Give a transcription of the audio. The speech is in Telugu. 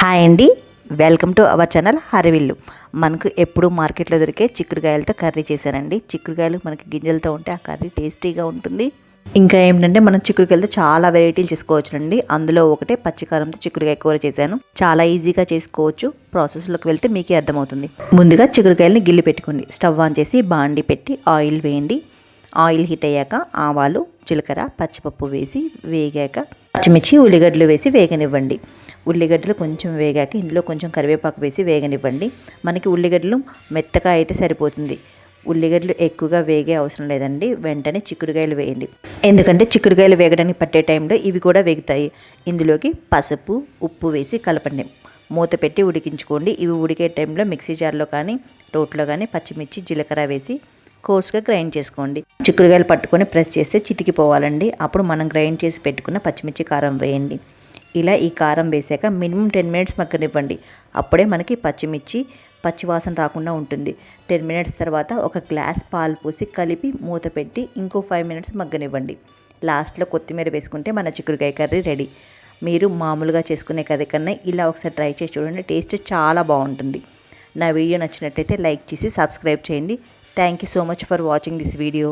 హాయ్ అండి. వెల్కమ్ టు అవర్ ఛానల్ హరివిల్లు. మనకు ఎప్పుడు మార్కెట్లో దొరికే చిక్కుడుకాయలతో కర్రీ చేశానండి చిక్కుడుకాయలు మనకి గింజలతో ఉంటే ఆ కర్రీ టేస్టీగా ఉంటుంది. ఇంకా ఏంటంటే మనం చిక్కుడుకాయలతో చాలా వెరైటీలు చేసుకోవచ్చునండి. అందులో ఒకటే పచ్చికారంతో చిక్కుడుకాయ కూర చేశాను. చాలా ఈజీగా చేసుకోవచ్చు. ప్రాసెస్లోకి వెళ్తే మీకే అర్థమవుతుంది. ముందుగా చిక్కుడుకాయలని గిల్లి పెట్టుకోండి. స్టవ్ ఆన్ చేసి బాండి పెట్టి ఆయిల్ వేయండి. ఆయిల్ హీట్ అయ్యాక ఆవాలు జీలకర్ర పచ్చిపప్పు వేసి వేగాక పచ్చిమిర్చి ఉల్లిగడ్డలు వేసి వేగనివ్వండి. ఉల్లిగడ్డలు కొంచెం వేగాక ఇందులో కొంచెం కరివేపాకు వేసి వేగనివ్వండి. మనకి ఉల్లిగడ్డలు మెత్తగా అయితే సరిపోతుంది. ఉల్లిగడ్డలు ఎక్కువగా వేగే అవసరం లేదండి. వెంటనే చిక్కుడుకాయలు వేయండి. ఎందుకంటే చిక్కుడుకాయలు వేగడానికి పట్టే టైంలో ఇవి కూడా వేగుతాయి. ఇందులోకి పసుపు ఉప్పు వేసి కలపండి. మూత పెట్టి ఉడికించుకోండి. ఇవి ఉడికే టైంలో మిక్సీ జార్లో కానీ రోట్లో కానీ పచ్చిమిర్చి జీలకర్ర వేసి కోర్స్గా గ్రైండ్ చేసుకోండి. చిక్కుడుకాయలు పట్టుకొని ప్రెస్ చేస్తే చితికిపోవాలండి. అప్పుడు మనం గ్రైండ్ చేసి పెట్టుకున్న పచ్చిమిర్చి కారం వేయండి. ఇలా ఈ కారం వేసాక మినిమం టెన్ మినిట్స్ మగ్గనివ్వండి. అప్పుడే మనకి పచ్చిమిర్చి పచ్చివాసన రాకుండా ఉంటుంది. టెన్ మినిట్స్ తర్వాత ఒక గ్లాస్ పాలు పోసి కలిపి మూత పెట్టి ఇంకో ఫైవ్ మినిట్స్ మగ్గనివ్వండి. లాస్ట్లో కొత్తిమీర వేసుకుంటే మన చిక్కుడుకాయ కర్రీ రెడీ. మీరు మామూలుగా చేసుకునే కర్రీ కన్నా ఇలా ఒకసారి ట్రై చేసి చూడండి టేస్ట్ చాలా బాగుంటుంది. నా వీడియో నచ్చినట్టయితే లైక్ చేసి సబ్స్క్రైబ్ చేయండి. Thank you so much for watching this video.